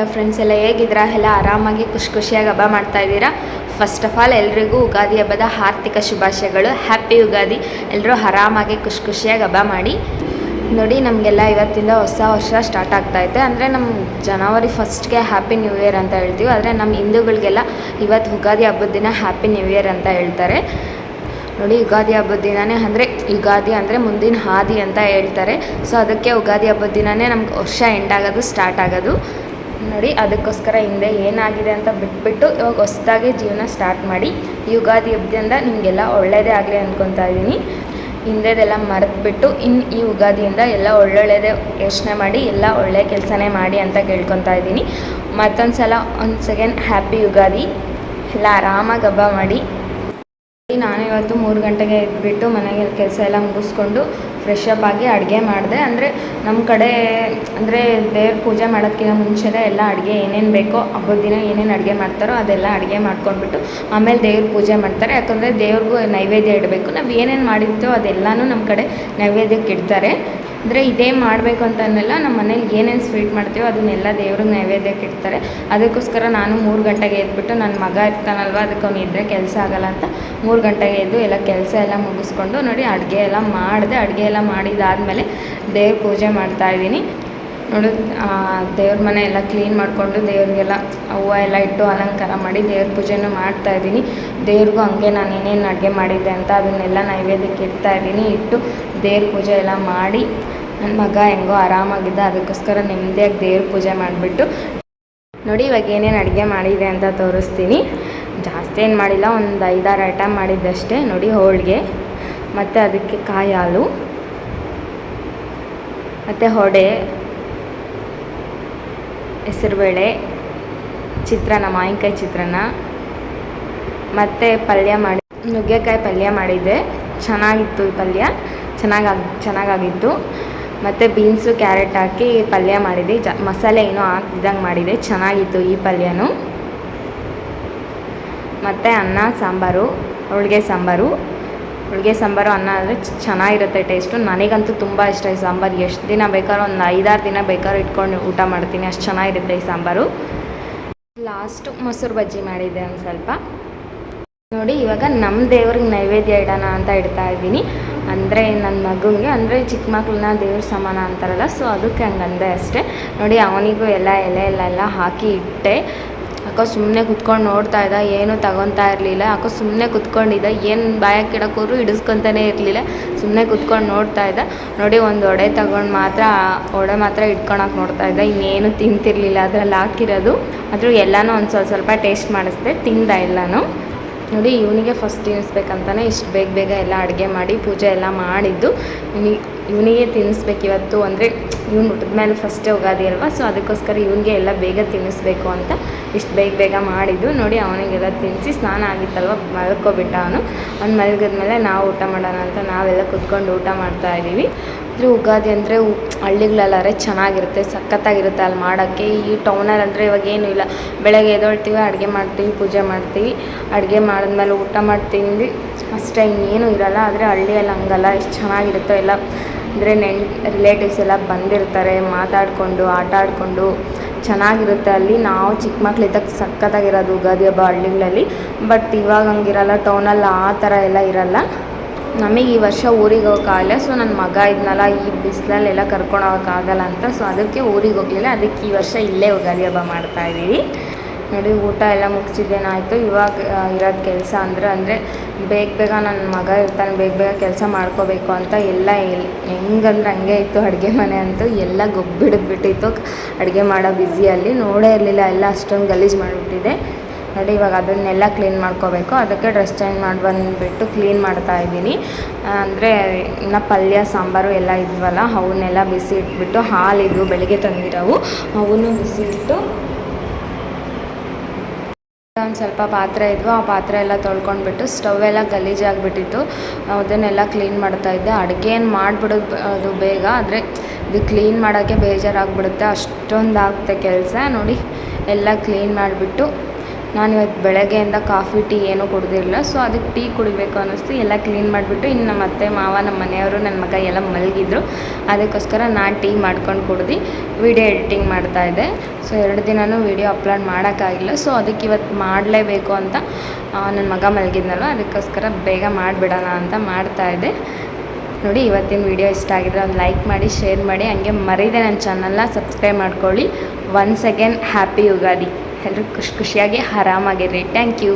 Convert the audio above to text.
Hello friends ಎಲ್ಲ ಹೇಗಿದ್ದೀರಾ? ಎಲ್ಲ ಆರಾಮಾಗಿ, ಖುಷಿ ಖುಷಿಯಾಗಿ ಹಬ್ಬ ಮಾಡ್ತಾ ಇದ್ದೀರಾ? ಫಸ್ಟ್ ಆಫ್ ಆಲ್ ಎಲ್ರಿಗೂ ಯುಗಾದಿ ಹಬ್ಬದ ಆರ್ಥಿಕ ಶುಭಾಶಯಗಳು. ಹ್ಯಾಪಿ ಯುಗಾದಿ ಎಲ್ಲರೂ ಆರಾಮಾಗಿ, ಖುಷಿ ಖುಷಿಯಾಗಿ ಹಬ್ಬ ಮಾಡಿ. ನೋಡಿ, ನಮಗೆಲ್ಲ ಇವತ್ತಿಂದ ಹೊಸ ವರ್ಷ ಸ್ಟಾರ್ಟ್ ಆಗ್ತೈತೆ ಅಂದರೆ ನಮ್ಮ ಜನವರಿ ಫಸ್ಟ್ಗೆ ಹ್ಯಾಪಿ ನ್ಯೂ ಇಯರ್ ಅಂತ ಹೇಳ್ತೀವಿ. ಆದರೆ ನಮ್ಮ ಹಿಂದೂಗಳಿಗೆಲ್ಲ ಇವತ್ತು ಯುಗಾದಿ ಹಬ್ಬದ ದಿನ ಹ್ಯಾಪಿ ನ್ಯೂ ಇಯರ್ ಅಂತ ಹೇಳ್ತಾರೆ. ನೋಡಿ ಯುಗಾದಿ ಹಬ್ಬದ ದಿನವೇ ಅಂದರೆ ಯುಗಾದಿ ಅಂದರೆ ಮುಂದಿನ ಹಾದಿ ಅಂತ ಹೇಳ್ತಾರೆ. ಸೊ ಅದಕ್ಕೆ ಯುಗಾದಿ ಹಬ್ಬದ ದಿನವೇ ನಮ್ಗೆ ವರ್ಷ ಎಂಡ್ ಆಗೋದು ಸ್ಟಾರ್ಟ್ ಆಗೋದು. ನೋಡಿ, ಅದಕ್ಕೋಸ್ಕರ ಹಿಂದೆ ಏನಾಗಿದೆ ಅಂತ ಬಿಟ್ಬಿಟ್ಟು ಇವಾಗ ಹೊಸದಾಗಿ ಜೀವನ ಸ್ಟಾರ್ಟ್ ಮಾಡಿ, ಯುಗಾದಿ ಹಬ್ಬದಿಂದ ನಿಮಗೆಲ್ಲ ಒಳ್ಳೆಯದೇ ಆಗಲಿ ಅಂದ್ಕೊತಾ ಇದ್ದೀನಿ. ಹಿಂದೆದೆಲ್ಲ ಮರೆತುಬಿಟ್ಟು ಇನ್ನು ಈ ಯುಗಾದಿಯಿಂದ ಎಲ್ಲ ಒಳ್ಳೊಳ್ಳೆಯದೇ ಯೋಚನೆ ಮಾಡಿ, ಎಲ್ಲ ಒಳ್ಳೆಯ ಕೆಲಸನೇ ಮಾಡಿ ಅಂತ ಕೇಳ್ಕೊತಾ ಇದ್ದೀನಿ. ಮತ್ತೊಂದು ಸಲ ಒಂದು ಸೆಕೆಂಡ್ ಹ್ಯಾಪಿ ಯುಗಾದಿ. ಎಲ್ಲ ಆರಾಮಾಗಿ ಹಬ್ಬ ಮಾಡಿ. ನಾನು ಇವತ್ತು ಮೂರು ಗಂಟೆಗೆ ಇದ್ಬಿಟ್ಟು ಮನೆಗೆ ಕೆಲಸ ಎಲ್ಲ ಮುಗಿಸ್ಕೊಂಡು ಫ್ರೆಶ್ ಅಪ್ ಆಗಿ ಅಡುಗೆ ಮಾಡಿದೆ. ಅಂದರೆ ನಮ್ಮ ಕಡೆ, ಅಂದರೆ ದೇವ್ರ ಪೂಜೆ ಮಾಡೋದಕ್ಕಿಂತ ಮುಂಚೆನೇ ಎಲ್ಲ ಅಡುಗೆ ಏನೇನು ಬೇಕೋ ಹಬ್ಬದ ದಿನ ಏನೇನು ಅಡುಗೆ ಮಾಡ್ತಾರೋ ಅದೆಲ್ಲ ಅಡುಗೆ ಮಾಡ್ಕೊಂಡ್ಬಿಟ್ಟು ಆಮೇಲೆ ದೇವ್ರ ಪೂಜೆ ಮಾಡ್ತಾರೆ. ಯಾಕಂದರೆ ದೇವ್ರಿಗೂ ನೈವೇದ್ಯ ಇಡಬೇಕು. ನಾವು ಏನೇನು ಮಾಡಿರ್ತೀವೋ ಅದೆಲ್ಲನೂ ನಮ್ಮ ಕಡೆ ನೈವೇದ್ಯಕ್ಕೆ ಇಡ್ತಾರೆ. ಅಂದರೆ ಇದೇ ಮಾಡಬೇಕು ಅಂತ ಅನ್ನಲ್ಲ ನಮ್ಮ ಮನೇಲಿ ಏನೇನು ಸ್ವೀಟ್ ಮಾಡ್ತೀವೋ ಅದನ್ನೆಲ್ಲ ದೇವ್ರಿಗೆ ನೈವೇದ್ಯಕ್ಕೆ ಇಡ್ತಾರೆ. ಅದಕ್ಕೋಸ್ಕರ ನಾನು ಮೂರು ಗಂಟೆಗೆ ಎದ್ಬಿಟ್ಟು ನನ್ನ ಮಗ ಇರ್ತಾನಲ್ವ ಅದಕ್ಕೆ ಅವ್ನು ಇದ್ದರೆ ಕೆಲಸ ಆಗಲ್ಲ ಅಂತ ಮೂರು ಗಂಟೆಗೆ ಎದ್ದು ಎಲ್ಲ ಕೆಲಸ ಎಲ್ಲ ಮುಗಿಸ್ಕೊಂಡು ನೋಡಿ ಅಡುಗೆ ಎಲ್ಲ ಮಾಡಿದೆ. ಅಡುಗೆ ಎಲ್ಲ ಮಾಡಿದಾದಮೇಲೆ ದೇವ್ರ ಪೂಜೆ ಮಾಡ್ತಾಯಿದ್ದೀನಿ ನೋಡು ದೇವ್ರ ಮನೆ ಎಲ್ಲ ಕ್ಲೀನ್ ಮಾಡಿಕೊಂಡು ದೇವ್ರಿಗೆಲ್ಲ ಹೂವು ಎಲ್ಲ ಇಟ್ಟು ಅಲಂಕಾರ ಮಾಡಿ ದೇವ್ರ ಪೂಜೆನೂ ಮಾಡ್ತಾ ಇದ್ದೀನಿ. ದೇವ್ರಿಗೂ ಹಂಗೆ ನಾನು ಏನೇನು ಅಡುಗೆ ಮಾಡಿದ್ದೆ ಅಂತ ಅದನ್ನೆಲ್ಲ ನೈವೇದ್ಯಕ್ಕೆ ಇಡ್ತಾ ಇದ್ದೀನಿ. ಇಟ್ಟು ದೇವ್ರ ಪೂಜೆ ಎಲ್ಲ ಮಾಡಿ ನನ್ನ ಮಗ ಹೆಂಗೋ ಆರಾಮಾಗಿದ್ದ, ಅದಕ್ಕೋಸ್ಕರ ನೆಮ್ಮದಿಯಾಗಿ ದೇವ್ರ ಪೂಜೆ ಮಾಡಿಬಿಟ್ಟು ನೋಡಿ ಇವಾಗ ಏನೇನು ಅಡುಗೆ ಮಾಡಿದೆ ಅಂತ ತೋರಿಸ್ತೀನಿ. ಜಾಸ್ತಿ ಏನು ಮಾಡಿಲ್ಲ, ಒಂದು ಐದಾರು ಐಟಮ್ ಮಾಡಿದ್ದಷ್ಟೇ. ನೋಡಿ ಹೋಳಿಗೆ, ಮತ್ತು ಅದಕ್ಕೆ ಕಾಯಿ ಹಾಲು, ಮತ್ತು ಹೊಡೆ ಹೆಸರುಬೇಳೆ, ಚಿತ್ರಾನ್ನ, ಮಾವಿನಕಾಯಿ ಚಿತ್ರಾನ್ನ, ಮತ್ತು ಪಲ್ಯ ಮಾಡಿ, ನುಗ್ಗೆಕಾಯಿ ಪಲ್ಯ ಮಾಡಿದ್ದೆ. ಚೆನ್ನಾಗಿತ್ತು ಈ ಪಲ್ಯ. ಚೆನ್ನಾಗಿ ಚೆನ್ನಾಗಾಗಿತ್ತು. ಮತ್ತು ಬೀನ್ಸು, ಕ್ಯಾರೆಟ್ ಹಾಕಿ ಪಲ್ಯ ಮಾಡಿದೆ. ಜ, ಮಸಾಲೆ ಏನೋ ಹಾಕಿದಂಗೆ ಮಾಡಿದೆ. ಚೆನ್ನಾಗಿತ್ತು ಈ ಪಲ್ಯನೂ. ಮತ್ತು ಅನ್ನ, ಸಾಂಬಾರು, ಹೋಳಿಗೆ ಸಾಂಬಾರು. ಹೋಳಿಗೆ ಸಾಂಬಾರು ಅನ್ನ ಅಂದರೆ ಚೆನ್ನಾಗಿರುತ್ತೆ ಟೇಸ್ಟು ನನಗಂತೂ ತುಂಬ ಇಷ್ಟ ಈ ಸಾಂಬಾರು. ಎಷ್ಟು ದಿನ ಬೇಕಾದ್ರೂ ಒಂದು ಐದಾರು ದಿನ ಬೇಕಾದ್ರೂ ಇಟ್ಕೊಂಡು ಊಟ ಮಾಡ್ತೀನಿ. ಅಷ್ಟು ಚೆನ್ನಾಗಿರುತ್ತೆ ಈ ಸಾಂಬಾರು. ಲಾಸ್ಟು ಮೊಸರು ಬಜ್ಜಿ ಮಾಡಿದ್ದೆ ಒಂದು ಸ್ವಲ್ಪ. ನೋಡಿ, ಇವಾಗ ನಮ್ಮ ದೇವ್ರಿಗೆ ನೈವೇದ್ಯ ಇಡೋಣ ಅಂತ ಇಡ್ತಾ ಇದ್ದೀನಿ. ಅಂದರೆ ನನ್ನ ಮಗನಿಗೆ ಅಂದರೆ ಚಿಕ್ಕ ಮಕ್ಳನ್ನ ದೇವ್ರ ಸಮಾನ ಅಂತಾರಲ್ಲ ಸೊ ಅದಕ್ಕೆ ಹಂಗಂದೆ ಅಷ್ಟೇ. ನೋಡಿ, ಅವನಿಗೂ ಎಲ್ಲ ಎಲೆ ಎಲ್ಲ ಹಾಕಿ ಇಟ್ಟೆ. ಯಾಕೋ ಸುಮ್ಮನೆ ಕುತ್ಕೊಂಡು ನೋಡ್ತಾ ಇದ್ದ, ಏನೂ ತಗೊತಾ ಇರಲಿಲ್ಲ. ಅಕ್ಕ ಸುಮ್ಮನೆ ಕುತ್ಕೊಂಡಿದ್ದ, ಏನು ಬಾಯಕ್ಕೆ ಇಡೋಕೋರು ಹಿಡಿಸ್ಕೊತಾನೆ ಇರಲಿಲ್ಲ. ಸುಮ್ಮನೆ ಕುತ್ಕೊಂಡು ನೋಡ್ತಾ ಇದ್ದ. ನೋಡಿ, ಒಂದು ಒಡೆ ತಗೊಂಡು ಮಾತ್ರ ಒಡೆ ಮಾತ್ರ ಇಟ್ಕೊಳಕ್ಕೆ ನೋಡ್ತಾ ಇದ್ದ. ಇನ್ನೇನು ತಿಂತಿರಲಿಲ್ಲ ಅದರಲ್ಲಿ ಹಾಕಿರೋದು. ಆದರೂ ಎಲ್ಲನೂ ಒಂದು ಸ್ವಲ್ಪ ಸ್ವಲ್ಪ ಟೇಸ್ಟ್ ಮಾಡಿಸ್ದೆ, ತಿಂದ ಎಲ್ಲನೂ. ನೋಡಿ, ಇವನಿಗೆ ಫಸ್ಟ್ ತಿನ್ನಿಸ್ಬೇಕಂತಾನೆ ಇಷ್ಟು ಬೇಗ ಬೇಗ ಎಲ್ಲ ಅಡುಗೆ ಮಾಡಿ, ಪೂಜೆ ಎಲ್ಲ ಮಾಡಿದ್ದು. ಇವನಿ ಇವನಿಗೆ ತಿನ್ನಿಸ್ಬೇಕಿವತ್ತು ಅಂದರೆ ಇವ್ನು ಹುಟ್ಟಿದ ಮೇಲೆ ಫಸ್ಟೇ ಉಗಾದಿ ಅಲ್ವಾ? ಸೊ ಅದಕ್ಕೋಸ್ಕರ ಇವನಿಗೆ ಎಲ್ಲ ಬೇಗ ತಿನ್ನಿಸ್ಬೇಕು ಅಂತ ಇಷ್ಟು ಬೇಗ ಬೇಗ ಮಾಡಿದ್ದು. ನೋಡಿ, ಅವನಿಗೆಲ್ಲ ತಿನ್ನಿಸಿ ಸ್ನಾನ ಆಗಿತ್ತಲ್ವ? ಮಲ್ಕೋಬಿಟ್ಟ ಅವನು. ಅವ್ನು ಮಲಗಿದ್ಮೇಲೆ ನಾವು ಊಟ ಮಾಡೋಣ ಅಂತ ನಾವೆಲ್ಲ ಕುತ್ಕೊಂಡು ಊಟ ಮಾಡ್ತಾ ಇದ್ದೀವಿ. ಅಂದರೆ ಉಗಾದಿ ಅಂದರೆ ಹಳ್ಳಿಗಳಲ್ಲಾರೆ ಚೆನ್ನಾಗಿರುತ್ತೆ. ಸಖತ್ತಾಗಿರುತ್ತೆ ಅಲ್ಲಿ ಮಾಡೋಕ್ಕೆ. ಈ ಟೌನಲ್ಲಿ ಅಂದರೆ ಇವಾಗ ಏನೂ ಇಲ್ಲ. ಬೆಳಗ್ಗೆ ಎದ್ದೊಳ್ತೀವಿ, ಅಡುಗೆ ಮಾಡ್ತೀವಿ, ಪೂಜೆ ಮಾಡ್ತೀವಿ. ಅಡುಗೆ ಮಾಡಿದ್ಮೇಲೆ ಊಟ ಮಾಡಿ ತಿಂದು ಅಷ್ಟೇ, ಇನ್ನೇನು ಇರಲ್ಲ. ಆದರೆ ಹಳ್ಳಿಯಲ್ಲಿ ಹಂಗಲ್ಲ. ಎಷ್ಟು ಚೆನ್ನಾಗಿರುತ್ತೋ ಎಲ್ಲ. ಅಂದರೆ ನೆನ್ ರಿಲೇಟಿವ್ಸ್ ಎಲ್ಲ ಬಂದಿರ್ತಾರೆ, ಮಾತಾಡಿಕೊಂಡು, ಆಟ ಆಡಿಕೊಂಡು ಚೆನ್ನಾಗಿರುತ್ತೆ. ಅಲ್ಲಿ ನಾವು ಚಿಕ್ಕ ಮಕ್ಳಿದ್ದಾಗ ಸಖತ್ತಾಗಿರೋದು ಉಗಾದಿ ಹಬ್ಬ ಹಳ್ಳಿಗಳಲ್ಲಿ. ಬಟ್ ಇವಾಗ ಹಂಗಿರಲ್ಲ ಟೌನಲ್ಲಿ ಆ ಥರ ಎಲ್ಲ ಇರಲ್ಲ. ನಮಗೆ ಈ ವರ್ಷ ಊರಿಗೆ ಹೋಗೋಕ್ಕಾಗಲ್ಲ ಸೊ ನನ್ನ ಮಗ ಇದ್ನಲ್ಲ, ಈ ಬಿಸಿಲಲ್ಲೆಲ್ಲ ಕರ್ಕೊಂಡು ಹೋಗೋಕ್ಕಾಗಲ್ಲ ಅಂತ. ಸೊ ಅದಕ್ಕೆ ಊರಿಗೆ ಹೋಗಲಿಲ್ಲ. ಅದಕ್ಕೆ ಈ ವರ್ಷ ಇಲ್ಲೇ ಯುಗಾದಿ ಹಬ್ಬ ಮಾಡ್ತಾಯಿದ್ದೀವಿ ನೋಡಿ, ಊಟ ಎಲ್ಲ ಮುಗಿಸಿದ್ದೇನಾಯಿತು ಇವಾಗ ಇರೋದು ಕೆಲಸ ಅಂದರೆ ಅಂದರೆ ಬೇಗ ಬೇಗ ನನ್ನ ಮಗ ಇರ್ತಾನೆ, ಬೇಗ ಬೇಗ ಕೆಲಸ ಮಾಡ್ಕೋಬೇಕು ಅಂತ ಎಲ್ಲ ಹೆಂಗಂದ್ರೆ ಹಂಗೆ ಇತ್ತು ಅಡುಗೆ ಮನೆ ಅಂತೂ ಎಲ್ಲ ಗೊಬ್ಬಿಡಿದ್ಬಿಟ್ಟಿತ್ತು ಅಡುಗೆ ಮಾಡೋ ಬ್ಯುಸಿಯಲ್ಲಿ ನೋಡೇ ಇರಲಿಲ್ಲ, ಎಲ್ಲ ಅಷ್ಟೊಂದು ಗಲೀಜು ಮಾಡಿಬಿಟ್ಟಿದೆ. ನೋಡಿ, ಇವಾಗ ಅದನ್ನೆಲ್ಲ ಕ್ಲೀನ್ ಮಾಡ್ಕೋಬೇಕು. ಅದಕ್ಕೆ ಡ್ರೆಸ್ ಚೇಂಜ್ ಮಾಡಿ, ಬಂದುಬಿಟ್ಟು ಕ್ಲೀನ್ ಮಾಡ್ತಾ ಇದ್ದೀನಿ. ಅಂದರೆ ಇನ್ನು ಪಲ್ಯ, ಸಾಂಬಾರು ಎಲ್ಲ ಇದ್ವಲ್ಲ, ಅವನ್ನೆಲ್ಲ ಬಿಸಿ ಇಟ್ಬಿಟ್ಟು ಹಾಲಿದ್ವು ಬೆಳಗ್ಗೆ ತಂದಿರೋವು, ಅವನ್ನೂ ಬಿಸಿ ಇಟ್ಟು ಒಂದು ಸ್ವಲ್ಪ ಪಾತ್ರೆ ಇದ್ವು, ಆ ಪಾತ್ರೆ ಎಲ್ಲ ತೊಳ್ಕೊಂಡ್ಬಿಟ್ಟು ಸ್ಟವ್ ಎಲ್ಲ ಗಲೀಜಾಗಿಬಿಟ್ಟಿತ್ತು ಅದನ್ನೆಲ್ಲ ಕ್ಲೀನ್ ಮಾಡ್ತಾ ಇದ್ದೆ. ಅಡುಗೆ ಏನು ಮಾಡಿಬಿಡೋದು, ಅದು ಬೇಗ, ಆದರೆ ಇದು ಕ್ಲೀನ್ ಮಾಡೋಕ್ಕೆ ಬೇಜಾರಾಗ್ಬಿಡುತ್ತೆ. ಅಷ್ಟೊಂದು ಆಗುತ್ತೆ ಕೆಲಸ. ನೋಡಿ, ಎಲ್ಲ ಕ್ಲೀನ್ ಮಾಡಿಬಿಟ್ಟು ನಾನು ಇವತ್ತು ಬೆಳಗ್ಗೆಯಿಂದ ಕಾಫಿ, ಟೀ ಏನೂ ಕುಡ್ದಿರಲಿಲ್ಲ. ಸೊ ಅದಕ್ಕೆ ಟೀ ಕುಡಿಬೇಕು ಅನ್ನಿಸ್ತು. ಎಲ್ಲ ಕ್ಲೀನ್ ಮಾಡಿಬಿಟ್ಟು ಇನ್ನು ನಮ್ಮ ಅತ್ತೆ, ಮಾವ, ನಮ್ಮ ಮನೆಯವರು, ನನ್ನ ಮಗ ಎಲ್ಲ ಮಲಗಿದ್ರು. ಅದಕ್ಕೋಸ್ಕರ ನಾನು ಟೀ ಮಾಡ್ಕೊಂಡು ಕುಡ್ದು ವಿಡಿಯೋ ಎಡಿಟಿಂಗ್ ಮಾಡ್ತಾಯಿದ್ದೆ ಸೊ ಎರಡು ದಿನವೂ ವಿಡಿಯೋ ಅಪ್ಲೋಡ್ ಮಾಡೋಕ್ಕಾಗಿಲ್ಲ. ಸೊ ಅದಕ್ಕೆ ಇವತ್ತು ಮಾಡಲೇಬೇಕು ಅಂತ ನನ್ನ ಮಗ ಮಲಗಿದ್ನಲ್ವ? ಅದಕ್ಕೋಸ್ಕರ ಬೇಗ ಮಾಡಿಬಿಡೋಣ ಅಂತ ಮಾಡ್ತಾಯಿದ್ದೆ ನೋಡಿ, ಇವತ್ತಿನ ವಿಡಿಯೋ ಇಷ್ಟ ಆಗಿದ್ರೆ ಒಂದು ಲೈಕ್ ಮಾಡಿ, ಶೇರ್ ಮಾಡಿ. ಹಂಗೆ ಮರೀದೆ ನನ್ನ ಚಾನಲ್ನ ಸಬ್ಸ್ಕ್ರೈಬ್ ಮಾಡ್ಕೊಳ್ಳಿ. ಒನ್ಸ್ ಅಗೇನ್ ಹ್ಯಾಪಿ ಯುಗಾದಿ ಎಲ್ಲರೂ ಖುಷಿ ಖುಷಿಯಾಗಿ ಆರಾಮಾಗಿರ್ರಿ. Thank you